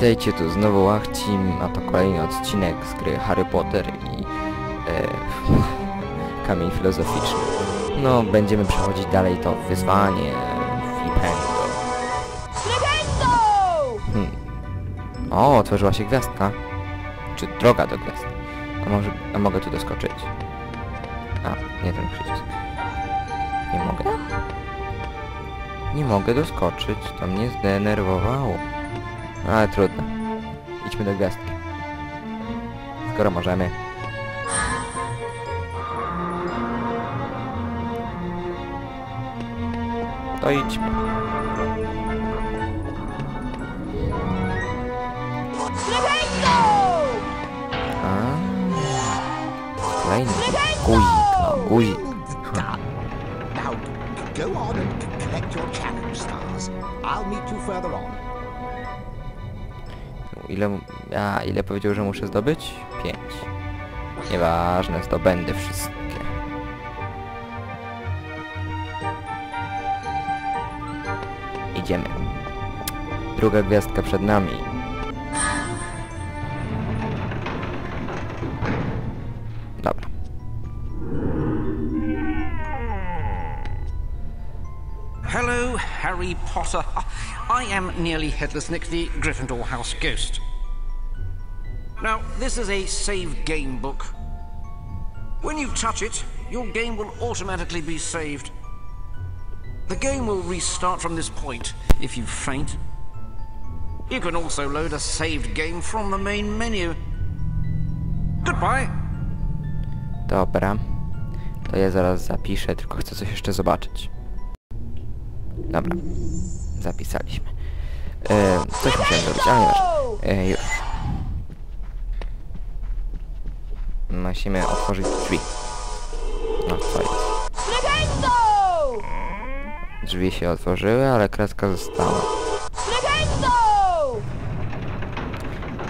Witajcie tu znowu Łachcim, a to kolejny odcinek z gry Harry Potter i e, Kamień Filozoficzny. No, będziemy przechodzić dalej to wyzwanie Flipendo. Flipendo! Hmm. O, otworzyła się gwiazdka. Czy droga do gwiazd. A może, a mogę tu doskoczyć? A, nie ten przycisk. Nie mogę? Nie mogę doskoczyć, to mnie zdenerwowało. Ale trudno. Idźmy do gwiazdki. Skoro możemy. To idźmy. A. Kolejny guzik, no guzik. Now, go on and collect your challenge stars. I'll meet you further on. Ile, a, ile powiedział, że muszę zdobyć? Pięć. Nieważne, zdobędę wszystkie. Idziemy. Druga gwiazdka przed nami. Dobra. Hello, Harry Potter. I am nearly Headless Nick, the Gryffindor House Ghost. Now, this is a save game book. When you touch it, your game will automatically be saved. The game will restart from this point if you faint. You can also load a saved game from the main menu. Goodbye. Dobra. To ja zaraz zapiszę, tylko chcę coś jeszcze zobaczyć. Dobra. Zapisaliśmy. E, coś musiałem zrobić, ale nieważne. E, już. Musimy otworzyć drzwi. No, co jest? Drzwi się otworzyły, ale kratka została.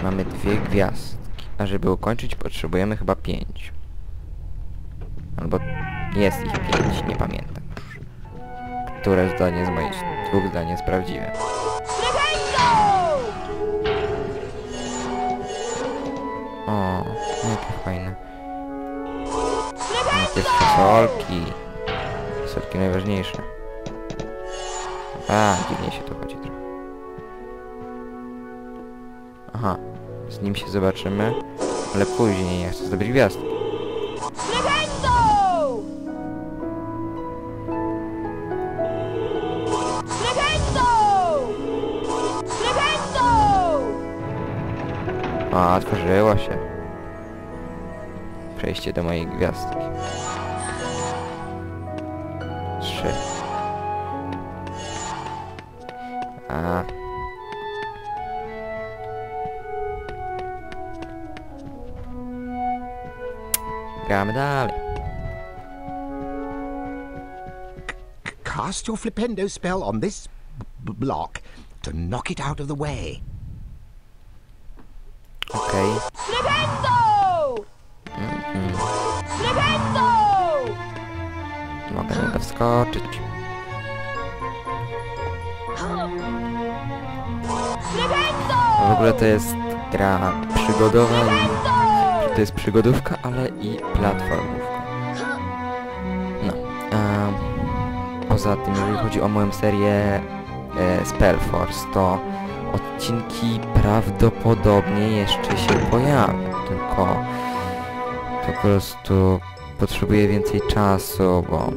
Mamy dwie gwiazdki. A żeby ukończyć potrzebujemy chyba pięć. Albo jest ich pięć, nie pamiętam. Które zdanie z moich jest prawdziwe. Flipendo! O, jakie fajne. Najpierw fasolki. Fasolki najważniejsze. A, dziwnie się to chodzi trochę. Aha, z nim się zobaczymy, ale później, ja chcę zdobyć gwiazdki. A, otworzyło się. Przejście do mojej gwiazdki. Trzy. A. Gramy dalej. Cast your Flipendo spell on this block to knock it out of the way. Okej. Flipendo! Flipendo! Mogę na wskoczyć. W ogóle to jest gra przygodowa i... To jest przygodówka, ale i platformówka. No. Poza tym, jeżeli chodzi o moją serię e, Spellforce, to odcinki prawdopodobnie jeszcze się pojawią, tylko po prostu potrzebuję więcej czasu, bo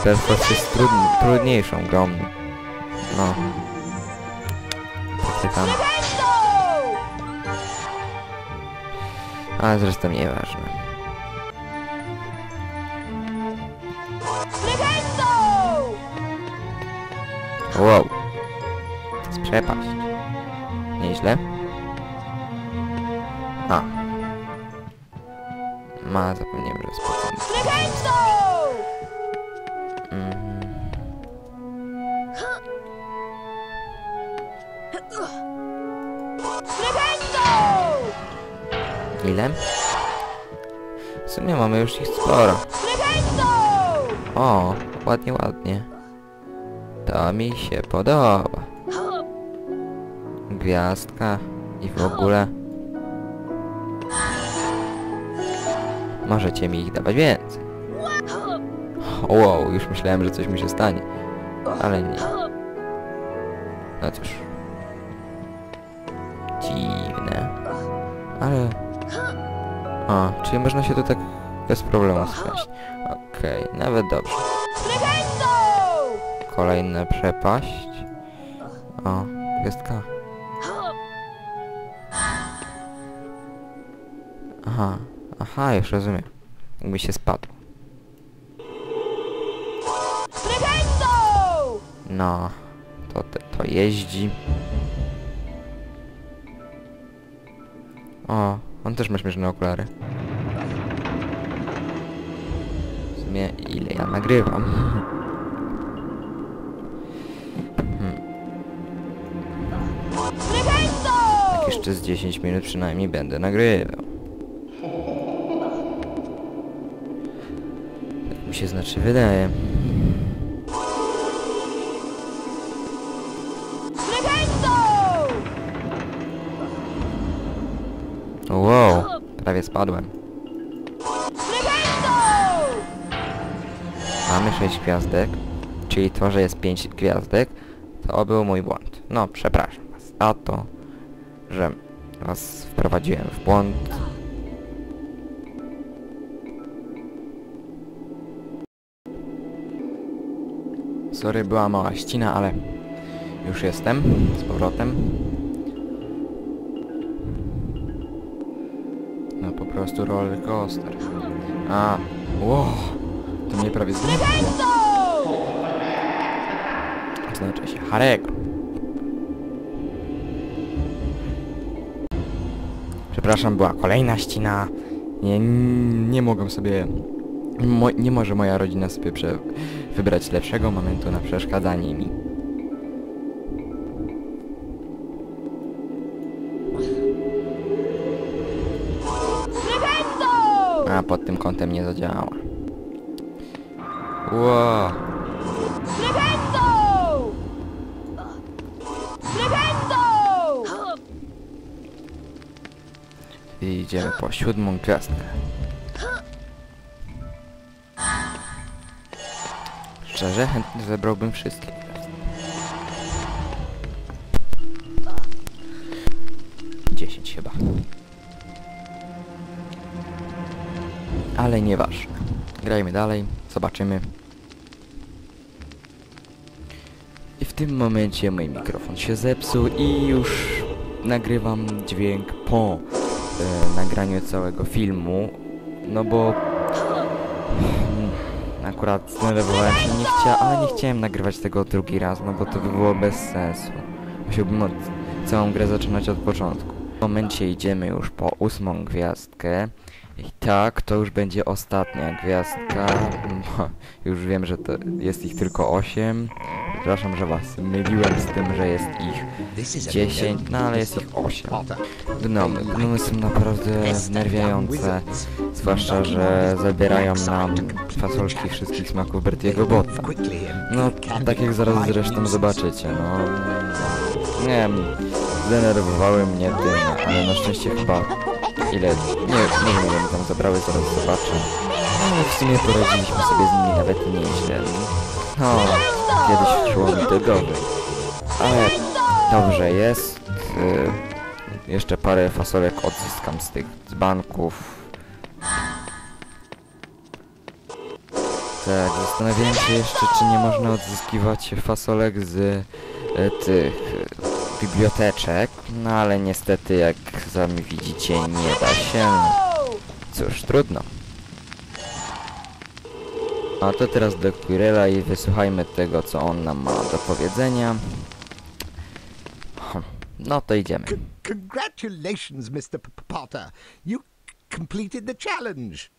Spellforce jest trud, trudniejszą grą. No. Takie tam. Ale zresztą nieważne. Wow. Przepaść. Nieźle. A. Ma, zapomniałem, że! Mhm. Flipendo! Ile? W sumie mamy już ich sporo. O, ładnie, ładnie. To mi się podoba. Gwiazdka i w ogóle. Możecie mi ich dawać więcej. Wow, już myślałem, że coś mi się stanie. Ale nie. No cóż. Dziwne. Ale... A, czyli można się tu tak bez problemu spaść. Okej, nawet dobrze. Kolejna przepaść. O, gwiazdka. Aha, aha, już rozumiem. Jakby się spadł. No, to, to jeździ. O, on też ma śmieszne okulary. W sumie ile ja nagrywam? Skręcą! Tak jeszcze z 10 minut przynajmniej będę nagrywał. Się znaczy wydaje. Wow, prawie spadłem. Mamy 6 gwiazdek, czyli to, że jest 5 gwiazdek, to był mój błąd. No, przepraszam was za to, że was wprowadziłem w błąd. Sorry, była mała ścina, ale już jestem z powrotem. No po prostu roller coaster. A, wow, to mnie prawie zniszczyło. Znaczy się Harego. Przepraszam, była kolejna ścina. Nie, nie mogłem sobie... Mo, nie może moja rodzina sobie prze, wybrać lepszego momentu na przeszkadzanie mi. A pod tym kątem nie zadziałała. Wow. I idziemy po siódmą gwiazdkę. Szczerze, chętnie zebrałbym wszystkie. 10 chyba. Ale nieważne. Grajmy dalej, zobaczymy. I w tym momencie mój mikrofon się zepsuł i już nagrywam dźwięk po e, nagraniu całego filmu. No bo akurat zdenerwowałem się, nie chcia, ale nie chciałem nagrywać tego drugi raz, no bo to by było bez sensu. Musiałbym od, całą grę zaczynać od początku. W momencie idziemy już po ósmą gwiazdkę. I tak, to już będzie ostatnia gwiazdka. No, już wiem, że to jest ich tylko 8. Przepraszam, że was myliłem z tym, że jest ich This is a 10, no ale jest ich 8. Gnomy. Gnomy są naprawdę wnerwiające. Zwłaszcza, że zabierają nam fasolki wszystkich smaków Bertiego Botta. No, tak jak zaraz zresztą zobaczycie, no... Nie wiem, zdenerwowały mnie tym, ale na szczęście chyba... Ile... Nie, nie wiem, tam zabrały, zaraz zobaczę. No, w sumie poradziliśmy sobie z nimi nawet nieźle. No, kiedyś szło mi to gorzej. Ale dobrze jest. Y, jeszcze parę fasolek odzyskam z tych dzbanków. Tak, zastanawiałem się jeszcze, czy nie można odzyskiwać fasolek z y, tych y, biblioteczek, no ale niestety, jak sami widzicie, nie da się. Cóż, trudno. A to teraz do Quirella i wysłuchajmy tego, co on nam ma do powiedzenia. Hm, No to idziemy. Congratulations, Mr. Potter. You completed the challenge.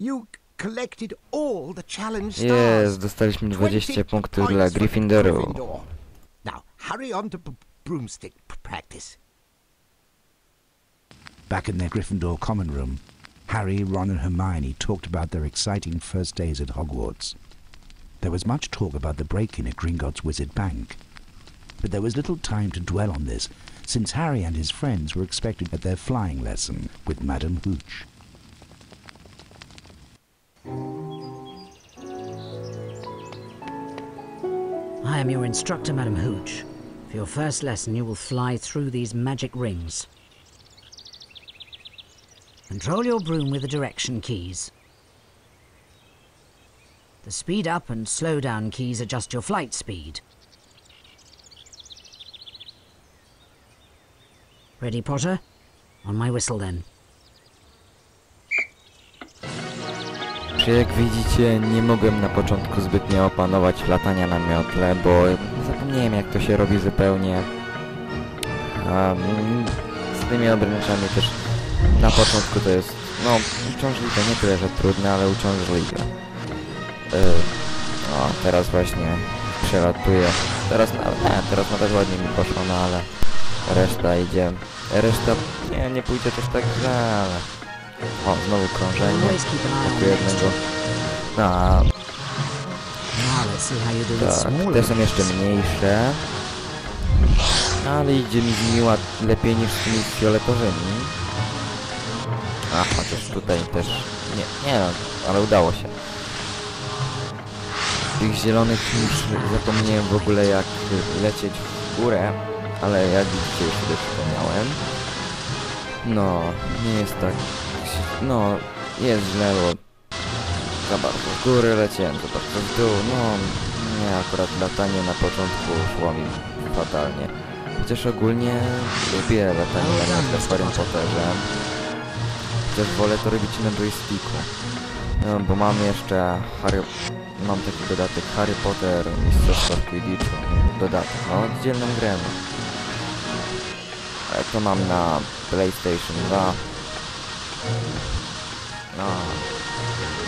You collected all the challenge stars. Jest, dostaliśmy 20 20 punktów dla points for Gryffindoru. Gryffindor. Now, hurry on to b- broomstick practice. Back in their Gryffindor common room, Harry, Ron, and Hermione talked about their exciting first days at Hogwarts. There was much talk about the break-in at Gringotts Wizard Bank, but there was little time to dwell on this, since Harry and his friends were expected at their flying lesson with Madame Hooch. I am your instructor, Madam Hooch. For your first lesson, you will fly through these magic rings. Control your broom with the direction keys. The speed up and slow down keys adjust your flight speed. Ready, Potter? On my whistle then. Czy jak widzicie, nie mogłem na początku zbytnio opanować latania na miotle, bo zapomniałem jak to się robi zupełnie. Mm, z tymi obręczami też na początku to jest, no, uciążliwe, nie tyle, że trudne, ale uciążliwe. Yy, o, teraz właśnie przelatuję. Teraz, na, nie, teraz nawet ładnie mi poszło, no ale reszta idzie. Reszta, nie, nie pójdzie też tak źle, ale... O, znowu krążenie. Next jednego. A, with tak, te są jeszcze mniejsze. Ale idzie mi z łat- lepiej niż z tymi fioletowymi. A, chociaż tutaj też... Nie, nie no, ale udało się. Tych zielonych już zapomniałem w ogóle jak lecieć w górę, ale jak widzicie już sobie przypomniałem. No, nie jest tak... No, jest źle, bo za bardzo w góry leciałem, za bardzo w dół, no nie, akurat latanie na początku szło mi fatalnie. Chociaż ogólnie lubię latanie na miotle w Harry Potterze. Chociaż wolę to robić na joysticku. No, bo mam jeszcze Harry... Mam taki dodatek Harry Potter Mistrzostwa Quidditchu. Dodatek, no oddzielną grę. Ale to mam na PlayStation 2. No,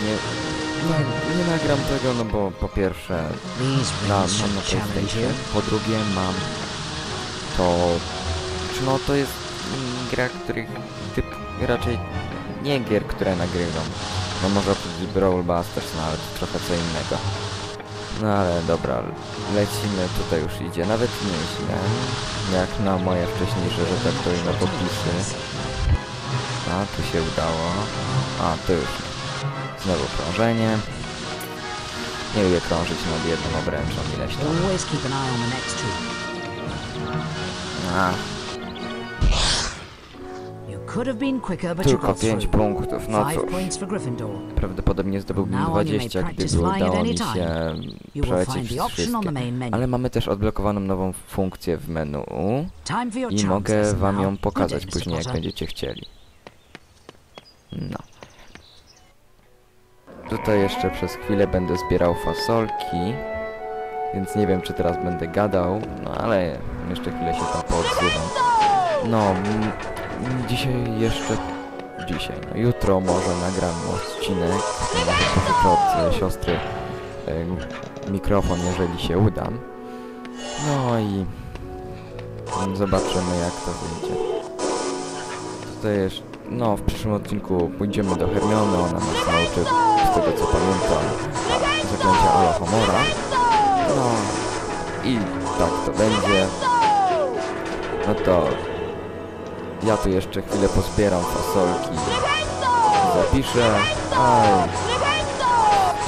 nie, nie, nie nagram tego, no bo po pierwsze rings mam na PlayStation, po drugie mam to, no to jest gra, których typ raczej nie gier, które nagrywam. No może oprócz Brawl Busters, no ale to trochę co innego. No ale dobra, lecimy, tutaj już idzie, nawet nieźle, jak na moje wcześniejsze, że tak powiem, popisy. A, tu się udało. A, tu już. Znowu krążenie. Nie lubię krążyć nad jedną obręczą ileś tam. A, tylko got 5 through. punktów, no cóż. Prawdopodobnie zdobyłbym Now on you may 20, practice gdyby udało mi się przelecieć wszystkie. Ale mamy też odblokowaną nową funkcję w menu i mogę wam ją pokazać później, jak będziecie chcieli. No. Tutaj jeszcze przez chwilę będę zbierał fasolki, więc nie wiem, czy teraz będę gadał, no ale jeszcze chwilę się tam poodzywam. No, dzisiaj jeszcze... Dzisiaj, no jutro może nagram odcinek, pożyczę od siostry e, mikrofon, jeżeli się uda. No i zobaczymy jak to wyjdzie. Tutaj jeszcze, no w przyszłym odcinku pójdziemy do Hermiony, ona nas nauczy, z tego co pamiętam, zaklęcia Alohomora. No i tak to będzie. No to ja tu jeszcze chwilę pozbieram fasolki, zapiszę, a,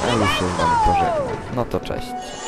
a już się z wami pożegnam. No to cześć.